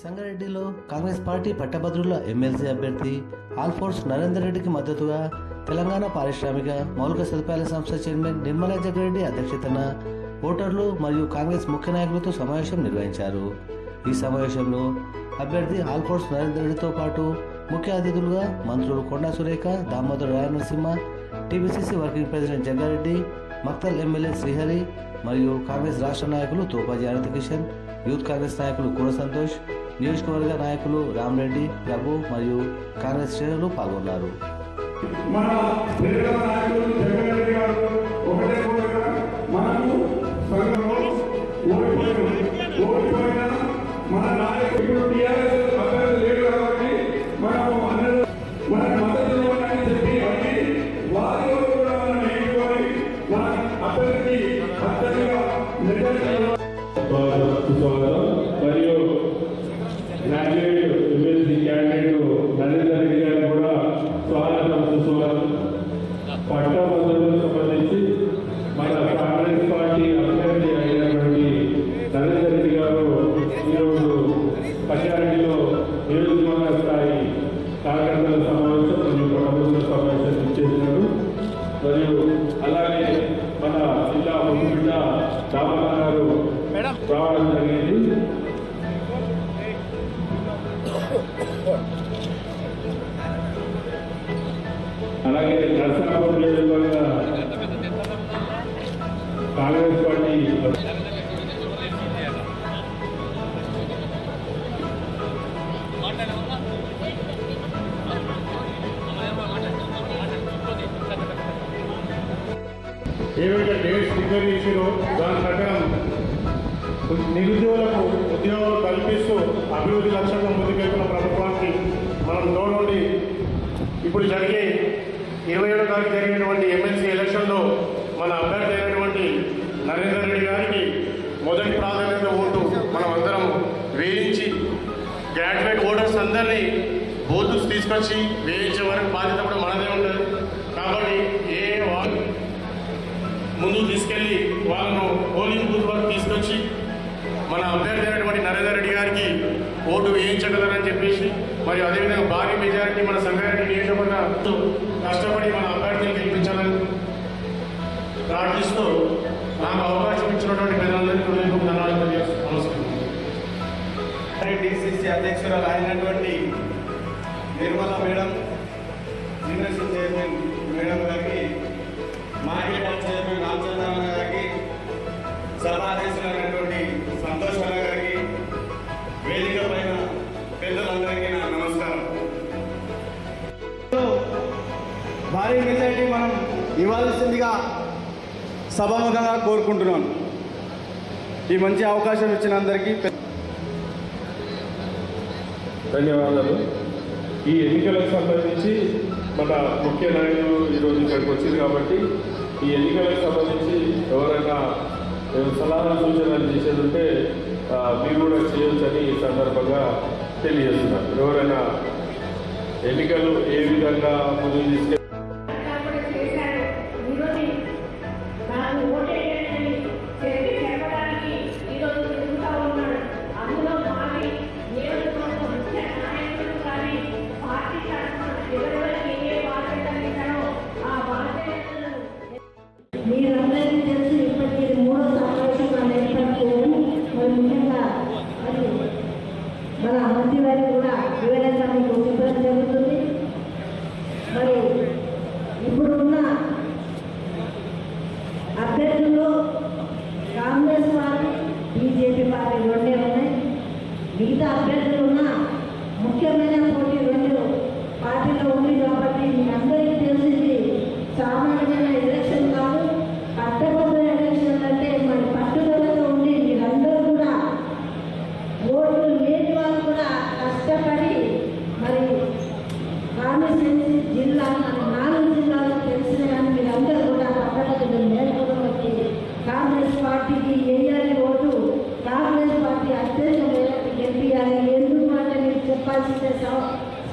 సంగారెడ్డిలో కాంగ్రెస్ పార్టీ పట్టభద్రుల ఎమ్మెల్సీ అభ్యర్థి ఆల్ఫోర్స్ నరేందర్ రెడ్డికి మద్దతుగా తెలంగాణ పారిశ్రామిక మౌలిక సదుపాయాల సంస్థ చైర్మన్ నిర్మలా జగ్గారెడ్డి అధ్యక్షతన ఓటర్లు మరియు కాంగ్రెస్ ముఖ్య నాయకులతో సమావేశం నిర్వహించారు. ఈ సమావేశంలో అభ్యర్థి ఆల్ఫోర్స్ నరేందర్ రెడ్డితో పాటు ముఖ్య అతిథులుగా మంత్రులు Konda Surekha Damodar Rayanarasimha TPCC working president Jaggareddy Makthal MLA Srihari మరియు కాంగ్రెస్ రాష్ట్ర నాయకులు తోపాజీ అనంత కిషన్ యూత్ కాంగ్రెస్ నాయకులు కుర సంతోష్ నియోజకవర్గ నాయకులు రామరెడ్డి ప్రభు మరియు కాంగ్రెస్ శ్రేణులు పాల్గొన్నారు graduate university candidate Narender Reddy గారు కూడా స్వాగతం సుస్వాగతం పట్టభద్రులకు సంబంధించి మన కాంగ్రెస్ పార్టీ అభ్యర్థి అయినటువంటి నరేందర్ రెడ్డి గారు ఈరోజు కళ్యాణిలో నియోజకవర్గ స్థాయి కార్యకర్తల సమావేశం మరియు పట్టభద్రుల సమావేశం ఇచ్చేసినారు మరియు అలాగే మన జిల్లా ముఖ్యమంత్రి దామన్న గారు రావడం ఏవైతే డేట్స్ డిక్లేర్ చేసిరో దాని ప్రకారం నిరుద్యోగులకు ఉద్యోగాలు కల్పిస్తూ అభివృద్ధి లక్ష్యంగా ముందుకెళ్తున్న ప్రభుత్వానికి మనం తోడుండి ఇప్పుడు జరిగే ఇరవై ఏడో తారీఖు జరిగినటువంటి ఎమ్మెల్సీ ఎలక్షన్లో మన అభ్యర్థి అయినటువంటి నరేందర్ రెడ్డి గారికి మొదటి ప్రాధాన్యత ఓటు మనం అందరం వేయించి గ్రాడ్యుయేట్ ఓటర్స్ అందరినీ బోధుస్ తీసుకొచ్చి వేయించే వరకు బాధ్యత కూడా మనదే ఉంటుంది. కాబట్టి ఏ వాళ్ళు ముందుకు తీసుకెళ్ళి వాళ్ళను పోలింగ్ బూత్ వరకు తీసుకొచ్చి మన అభ్యర్థి అయినటువంటి నరేందర్ రెడ్డి గారికి ఓటు వేయించగలరని చెప్పేసి మరి అదేవిధంగా భారీ మెజారిటీ మన సంగారెడ్డి నియోజకవర్గ కష్టపడి మన అభ్యర్థిని గెలిపించాలని ప్రార్థిస్తూ నాకు అవకాశం ఇచ్చినటువంటి ప్రజలందరికీ హృదయపూర్వక ధన్యవాదాలు తెలియజేస్తూ డిసిసి అధ్యక్షురాలు అయినటువంటి Nirmala madam university chairman madam గారికి మాజీ చైర్మన్ సభా సంతోష్ అన్న గారికి వేదిక పైన పెద్దలందరికీ నా నమస్కారం. భారీ మెజారిటీ మనం ఇవ్వాల్సిందిగా సభాముఖంగా కోరుకుంటున్నాను. ఈ మంచి అవకాశం ఇచ్చిన అందరికీ ధన్యవాదాలు. ఈ ఎన్నికలకు సంబంధించి మన ముఖ్య నాయకులు ఈరోజు ఇక్కడికి వచ్చింది కాబట్టి ఈ ఎన్నికలకు సంబంధించి ఎవరైనా సలహా సూచనలు చేసేది ఉంటే మీరు కూడా చేయొచ్చని ఈ సందర్భంగా తెలియజేస్తున్నారు ఎవరైనా ఎన్నికలు ఏ విధంగా ముందుకు తీసుకెళ్ళి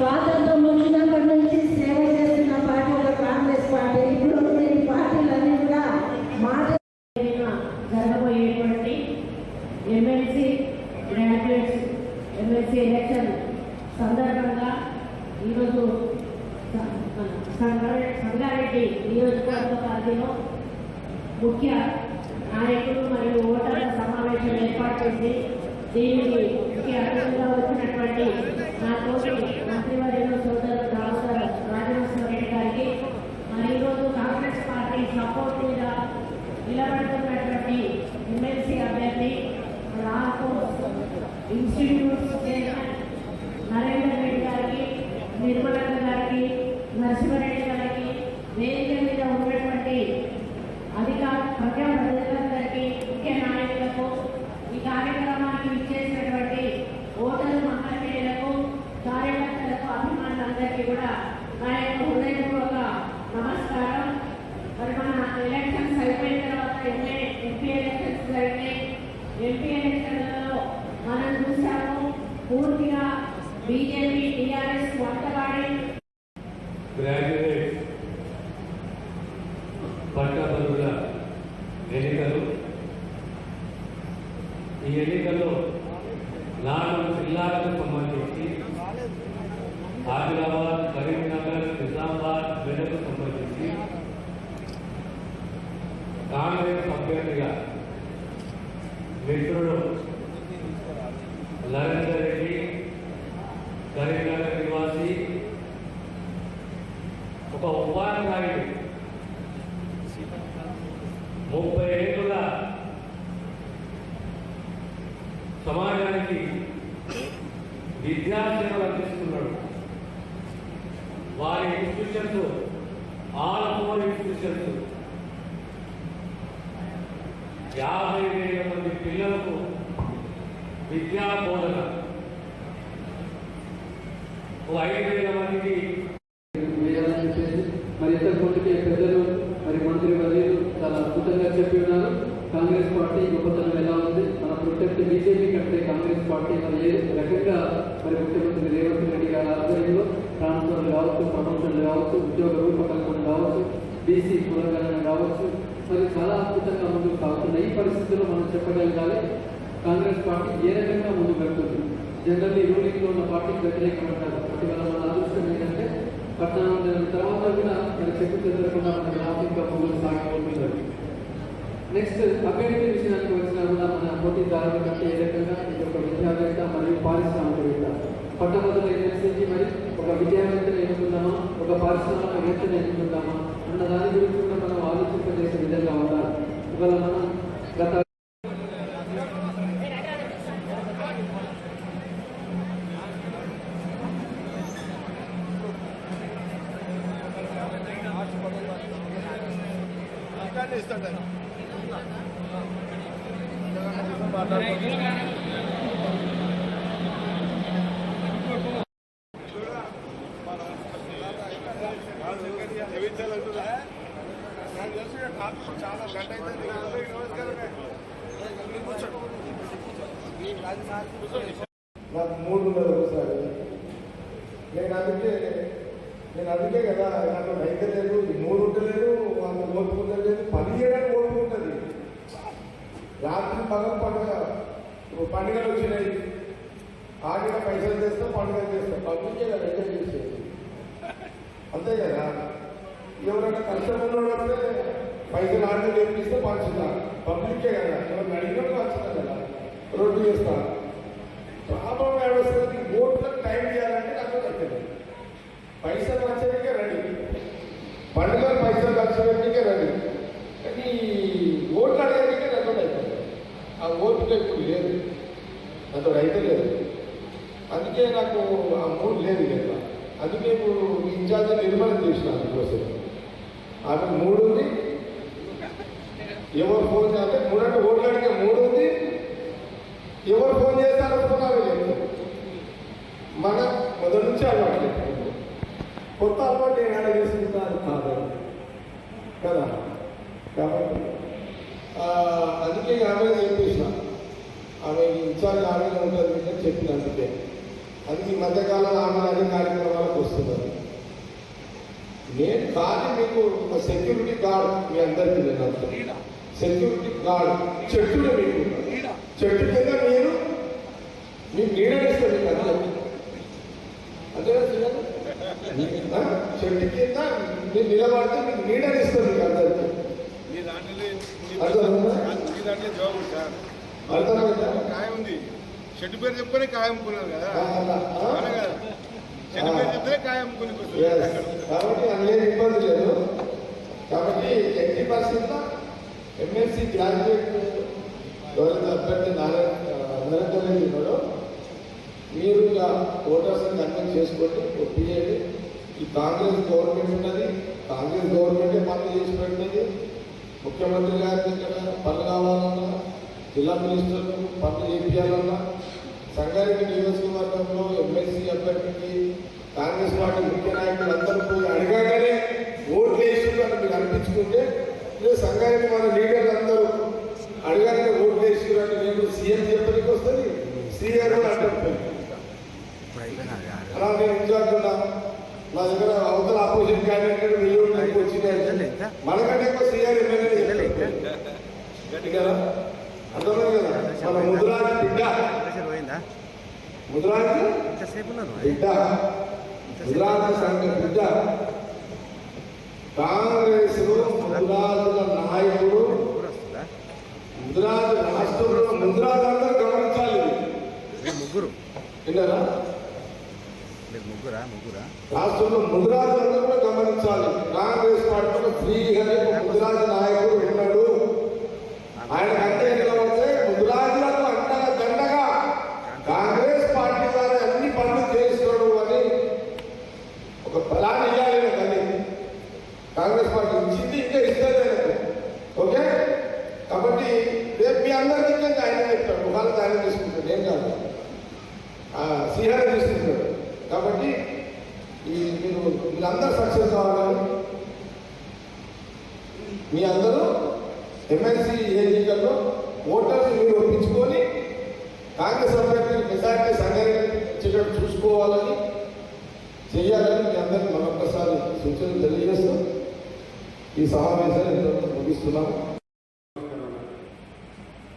స్వాతంత్రం వచ్చినప్పటి నుంచి సేవ చేస్తున్న పార్టీ కాంగ్రెస్ పార్టీ ఇప్పుడు ఈ పార్టీలన్నీ కూడా మాట జరగబోయేటువంటి ఎమ్మెల్సీ గ్రాడ్యుయేట్స్ ఎమ్మెల్సీ నియోజకవర్గ పరిధిలో ముఖ్య నాయకులు మరియు ఓటర్ల సమావేశం ఏర్పాటు చేసి దీనికి ముఖ్య అతిథిగా వచ్చినటువంటి నా తోటి మంత్రివర్యులు సోదరు రావుసార్ రాజనరసింహ రెడ్డి గారికి మరి ఈరోజు కాంగ్రెస్ పార్టీ సపోర్ట్ మీద నిలబడుతున్నటువంటి ఎమ్మెల్సీ అభ్యర్థి రాకు ఇన్స్టిట్యూట్ చైర్మన్ నరేందర్ రెడ్డి గారికి నిర్మలక్క గారికి నరసింహారెడ్డి గారికి వేదిక మీద ఉన్నటువంటి అధికార ప్రజా ప్రజలందరికీ ముఖ్య నాయకులకు ఈ కార్యక్రమానికి ఇచ్చేసినటువంటి ఓటరు మహాశయులకు కార్యకర్తలకు అభిమానులందరికీ కూడా నా యొక్క హృదయపూర్వక నమస్కారం మరి మన ఎలక్షన్స్ అయిపోయిన తర్వాత ఎంఏ ఎంపీ ఎలక్షన్స్ జరిగినాయి ఎంపీ ఎలక్షన్లలో మనం చూసాము పూర్తిగా బీజేపీ టీఆర్ఎస్ వంటవాడి గ్రాడ్యుయేట్ పట్టభద్రుల ఎన్నికలు ఈ ఎన్నికల్లో నాలుగు జిల్లాలకు సంబంధించి ఆదిలాబాద్ కరీంనగర్ నిజామాబాద్ మెదకు సంబంధించి కాంగ్రెస్ అభ్యర్థిగా మిత్రుడు నరేందర్ రెడ్డి కరీంనగర్ నివాసి ఒక ఉపాధ్యాయుడు. ముప్పై ఏళ్ళుగా సమాజానికి విద్యార్థులు అందిస్తున్నాడు వారి ఇన్స్టిట్యూషన్స్ ఆల్ ఫోర్ ఇన్స్టిట్యూషన్స్ యాభై వేల మంది పిల్లలకు విద్యా బోధన. ఐదు వేల మందికి మరి ఇతర ముందుకే పెద్దలు మరి మంత్రి వర్యులు చాలా అద్భుతంగా చెప్పి ఉన్నారు. కాంగ్రెస్ పార్టీ గొప్పతనం ఎలా ఉంది? మన ప్రొటెక్ట్ బీజేపీ కంటే కాంగ్రెస్ పార్టీ మరి ఏ రకంగా మరి ముఖ్యమంత్రి రేవంత్ రెడ్డి గారి ఆధ్వర్యంలో ట్రాన్స్ఫర్లు కావచ్చు ప్రమోషన్లు కావచ్చు ఉద్యోగ రూపకల్పన కావచ్చు బీసీ పునర్గణన కావచ్చు మరి చాలా అద్భుతంగా ముందుకు సాగుతున్నాయి. ఈ పరిస్థితుల్లో మనం చెప్పగలగాలి కాంగ్రెస్ పార్టీ ఏ రకంగా ముందుకు వెళ్తుంది? జనరల్లీ రూలింగ్లో ఉన్న పార్టీకి వ్యతిరేకమంటారు. ఇవాళ మన ఆలోచన ఏంటంటే పద్నాలుగు తర్వాత కూడా మరి చెప్పు చెందకుండా మన గ్రాఫిక్గా ముందుకు సాగిపోతున్నారు నెక్స్ట్ అభ్యర్థి విషయానికి వచ్చినా కూడా మన పోటీదారుల కంటే ఏ రకంగా ఇది ఒక విద్యావేత్త మరియు పారిశ్రామికవేత్త? పట్టభద్రుల ఎన్ఎస్సీకి మరి ఒక విద్యావేత్తను ఎన్నుకుందామా? ఒక పారిశ్రామికవేత్తను ఎన్నుకుందామా? అన్న దాని గురించి కూడా మనం ఆలోచింపజేసే విధంగా ఉండాలి ఇవాళ మనం గత నాకు మూడు ఉన్నది ఒకసారి. నేను అందుకే నేను అందుకే కదా నాకు రైతు లేదు ఈ మూడు ఉండలేదు వాళ్ళు ఓపుకుంటలేదు పని చేయడానికి ఓపుకుంటుంది రాత్రి పగలు పండుగ. పండుగలు వచ్చినాయి. ఆడిన పైసలు చేస్తే పండుగ చేస్తాం పబ్లికే కదా ఎంజాయ్ చేసేది? అంతే కదా. ఎవరైనా కష్టపడిన వస్తే పైసలు ఆడిన నేర్పిస్తే పంచుతారు. పబ్లికే కదా. ఎవరిని అడిగినట్టు పంచుతారు కదా. రోడ్డు చేస్తారు ప్రాబ్లం ఏడొస్తుంది ఓట్లకు టైం చేయాలంటే నాకు నచ్చలేదు పైసలు వచ్చేందుకే రండి. పండుగ పైసలు వచ్చేందుకే రండి. కానీ ఓట్లు అడగడానికే నాకు అవుతుంది ఆ ఓట్లు ఇప్పుడు లేదు నాతో అయితే లేదు. అందుకే నాకు ఆ మూడు లేదు కదా అందుకే ఇప్పుడు ఇన్ఛార్జ్ నిర్మాణం చేసిన అందుకోసం. ఆమె మూడు ఉంది. ఎవరు ఫోన్ చేస్తే మూడు అంటే ఓట్లు అడిగే మూడు ఉంది ఎవరు ఫోన్ చేస్తారో ఫోన్ అవి లేదు మన మొదటి నుంచి అలవాటు లేదు. కొత్త అలవాటు నేను ఎలా చేసుకుంటాను కాదు. కదా? కాబట్టి అందుకే ఆమె చెప్పేసిన ఆమె ఇన్ఛార్జ్ ఆమె ఉంటుంది అని చెప్పిన అందుకే. అది ఈ మధ్యకాలంలో ఆమె అన్ని కార్యక్రమాలకు వస్తున్నారు నేను కానీ మీకు ఒక సెక్యూరిటీ గార్డ్ మీ అందరికీ నేను అంటున్నా. సెక్యూరిటీ గార్డ్ చెట్టులో మీకు. చెట్టు కింద మీరు మీకు నీడనిస్తారు మీకు అందరూ అంతేనా శ్రీరామ్ ఆ? చెట్టు కింద మీరు నిలబడితే మీకు నీడనిస్తుంది మీకు అందరికీ. ఖాయం ఉంది షెడ్ పేరు ఖాయం కదా. షెడ్ పేరు చెప్తే ఖాయం. కాబట్టి అందులో ఇబ్బంది లేదు. కాబట్టి గ్రాడ్యుయేట్ ఎవరైతే అభ్యర్థి నరేంద్ర ఉన్నాడో మీరు ఇక ఓటర్స్ కన్వెన్స్ చేసుకోండి ఒప్పియండి ఈ కాంగ్రెస్ గవర్నమెంట్ ఉన్నది. కాంగ్రెస్ గవర్నమెంటే పనులు చేసి పెట్టినది ముఖ్యమంత్రి గారి దగ్గర పనులు కావాలన్నా జిల్లా మినిస్టర్లు పనులు చేపించాలన్నా సంగారెడ్డి నియోజకవర్గంలో ఎమ్మెల్సీ అభ్యర్థికి కాంగ్రెస్ పార్టీ ముఖ్య నాయకులు అందరూ పోయి అడగగానే ఓట్లు వేసిందని మీరు అనిపించుకుంటే లేదు సంగారెడ్డి మన లీడర్లు అందరూ అడగానే ఓట్లు వేసిరని నేను సీఎం చెప్పడానికి వస్తుంది సీఆర్ కూడా అంటారు అలా నేను ఇన్ఛార్జ్ ఉన్నా మా దగ్గర ఆపోజిట్ క్యాండిడేట్ వెయ్యి ఓట్లు వచ్చినాయి మనకంటే ఎక్కువ సీఆర్ ఎమ్మెల్యే గట్టిగా అర్థమైంది? కదా మన ముద్రాజ్ బిడ్డ. ముద్రాజ్ బిడ్డ. ముద్రాజ్ సంఘ బిడ్డ. కాంగ్రెస్ ముద్రాజుల నాయకుడు. ముద్రాజ్ రాష్ట్రంలో ముద్రాజ్ అందరూ గమనించాలి. ముగ్గురు. విన్నారా? ముగ్గురా ముగ్గురా? రాష్ట్రంలో ముద్రాజ్ అందరూ కూడా గమనించాలి. కాంగ్రెస్ పార్టీలో ఫ్రీగానే ఒక ముద్రాజ్ నాయకుడు ఉన్నాడు ఆయన కంటే నిలబడితే ముద్రాజులకు అండగా దండగా కాంగ్రెస్ పార్టీ ద్వారా అన్ని పనులు చేస్తాడు అని ఒక బలాన్ని ఇవ్వాలి కానీ కాంగ్రెస్ పార్టీ ఇచ్చింది ఇంకా ఇస్తుంది ఆయనకు. ఓకే కాబట్టి రేపు మీ అందరికీ ఇంకా ఆయన చెప్తాడు ముఖాలు ఆయన తీసుకుంటాడు ఏం కాదు శ్రీహారి తీసుకుంటాడు కాబట్టి ఈ మీరు మీరందరూ సక్సెస్ కావాలని మీ అందరూ ఎమ్మెల్సీ ఎన్నికల్లో ఓటర్స్ మీరు ఒప్పించుకొని కాంగ్రెస్ అభ్యర్థిని మెజార్టీ సంగారెడ్డి వచ్చేటట్టు చూసుకోవాలని చేయాలని మీ అందరికీ మరొకసారి సూచనలు తెలియజేస్తూ ఈ సమావేశాన్ని ఇంతటితో ముగిస్తున్నాము.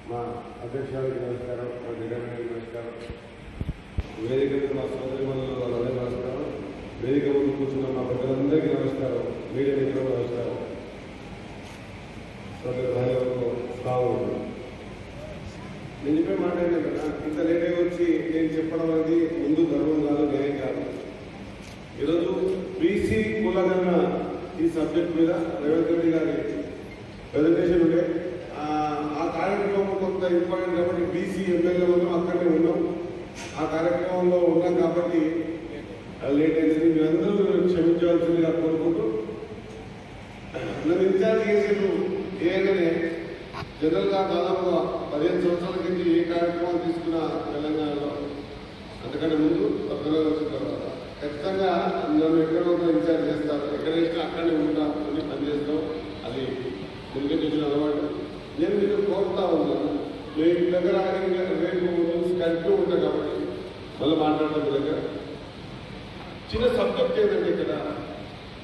మా అధ్యక్షుడికి నమస్కారం మా లీడర్ నమస్కారం. వేదికకు మా సోదరి మనులు వాళ్ళందరికీ నమస్కారం. వేదిక ముందు కూర్చున్న మా ప్రజలందరికీ నమస్కారం. మీడియా మిత్రులకు నమస్కారం. సోదరి భార్యలకు బాగుంది నేను చెప్పే మాట కదా, ఇంత లేట్ వచ్చి నేను చెప్పడం అనేది ముందు గర్వం కాదు న్యాయం కాదు. ఈరోజు బీసీ కులగన్న ఈ సబ్జెక్ట్ మీద రేవంత్ రెడ్డి గారి ప్రజెంటేషన్ ఉండే. ఆ కార్యక్రమం కొంత ఇంపార్టెంట్ కాబట్టి బీసీ ఎమ్మెల్యే ఉన్నాం అక్కడనే ఉన్నాం. ఆ కార్యక్రమంలో ఉన్నాం కాబట్టి లేట్ అయింది మీ అందరూ క్షమించవలసిందిగా కోరుకుంటూ నన్ను ఇన్ఛార్జ్ చేసేది ఏగానే జనరల్గా దాదాపుగా పదిహేను సంవత్సరాల కింద ఏ కార్యక్రమం తీసుకున్నా తెలంగాణలో అంతకంటే ముందు పక్కన వచ్చిన తర్వాత. ఖచ్చితంగా మేము ఎక్కడ ఉందో ఇన్ఛార్జ్ చేస్తారు. ఎక్కడ వేసినా అక్కడనే ఉంటా అని పనిచేస్తాం. అది ముందుకు అలవాటు. నేను మీకు కోరుతా ఉన్నాను. నేను దగ్గర ఇంకా రేపు కలిపి ఉంటా కాబట్టి మళ్ళీ మాట్లాడడం దగ్గర. చిన్న సబ్జెక్ట్ ఏంటంటే ఇక్కడ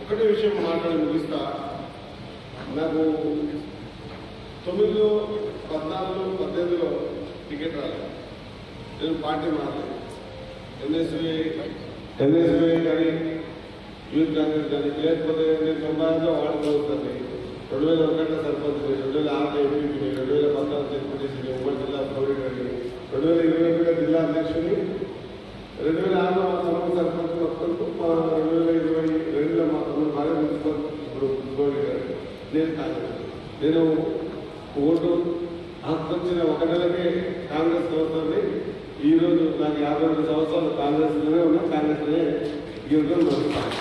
ఒకటే విషయం మాట్లాడి ముగిస్తా. నాకు తొమ్మిదిలో పద్నాలుగు పద్దెనిమిదిలో టికెట్ రాలేదు. నేను పార్టీ మారలేదు ఎన్ఎస్వి ఎన్ఎస్పీ కానీ యూత్ కాంగ్రెస్ కానీ లేకపోతే నేను తొంభై వాళ్ళు వాడుకోవచ్చు రెండు వేల ఒకటిలో సర్పంచ్ రెండు వేల ఆరులో ఎంపీపీ రెండు వేల పద్నాలుగు జడ్పీటీసీ ఉమ్మడి జిల్లా పౌరుడు రెండు వేల ఇరవై ఒకటిలో జిల్లా అధ్యక్షుని రెండు వేల ఆరులో మా తమ్ముడు సర్పంచ్ మొత్తంకు మా రెండు వేల ఇరవై రెండులో మా తమ్ముడు భార్య మున్సిపల్ ఇప్పుడు మున్సిపాలిటీ గారు నేను కాదు నేను ఓటు హక్కు వచ్చిన ఒక నెలకే కాంగ్రెస్ సంవత్సరాన్ని ఈరోజు నాకు యాభై రెండు సంవత్సరాలు కాంగ్రెస్లోనే ఉన్నా కాంగ్రెస్లోనే యుద్ధం నడుస్తాను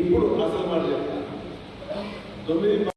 ఇప్పుడు అసలు మాట చెప్తాను తొమ్మిది